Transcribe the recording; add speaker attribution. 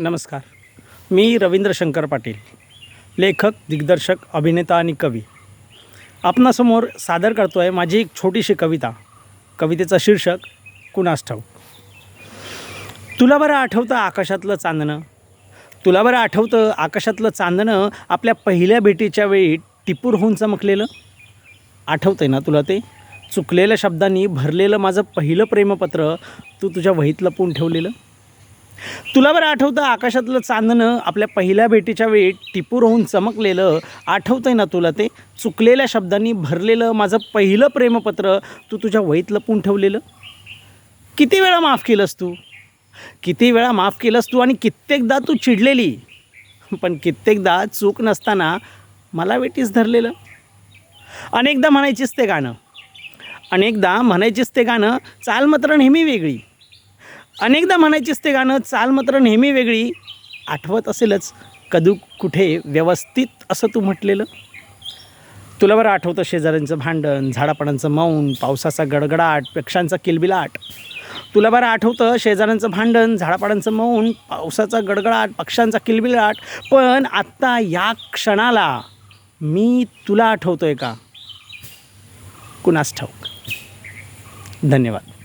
Speaker 1: नमस्कार. मी रवींद्र शंकर पाटील लेखक दिग्दर्शक अभिनेता आणि कवी. आपणासमोर सादर करतो आहे माझी एक छोटीशी कविता. कवितेचं शीर्षक कुणास ठाऊक? तुला बरं आठवतं आकाशातलं चांदणं? तुला बरं आठवतं आकाशातलं चांदणं आपल्या पहिल्या भेटीच्या वेळी टिपूर होऊन चमकलेलं? आठवतं आहे ना तुला ते? चुकलेल्या शब्दांनी भरलेलं माझं पहिलं प्रेमपत्र तू तुझ्या वहीत लपवून ठेवलेलं? तुला बरं आठवतं आकाशातलं चांदणं आपल्या पहिल्या भेटीच्या वेळी टिपूर होऊन चमकलेलं? आठवतंय ना तुला ते? चुकलेल्या शब्दांनी भरलेलं माझं पहिलं प्रेमपत्र तू तुझ्या वहीत लपून ठेवलेलं? किती वेळा माफ केलंस तू? किती वेळा माफ केलंस तू आणि कित्येकदा तू चिडलेली? पण कित्येकदा चूक नसताना मला वेटीस धरलेलं? अनेकदा म्हणायचीच ते गाणं. अनेकदा म्हणायचीच ते गाणं चाल मात्र नेहमी वेगळी. अनेकदा म्हणायचीच ते गाणं चाल मात्र नेहमी वेगळी. आठवत असेलच कदू कुठे व्यवस्थित असं तू म्हटलेलं. तुला बरं आठवतं शेजाऱ्यांचं भांडण झाडापाडांचं मौन पावसाचा गडगडाट पक्ष्यांचा किलबिलाट. तुला बरं आठवतं शेजाऱ्यांचं भांडण झाडापाडांचं मौन पावसाचा गडगडाट पक्ष्यांचा किलबिलाट. पण आत्ता या क्षणाला मी तुला आठवतोय का? कुणास ठाऊक. धन्यवाद.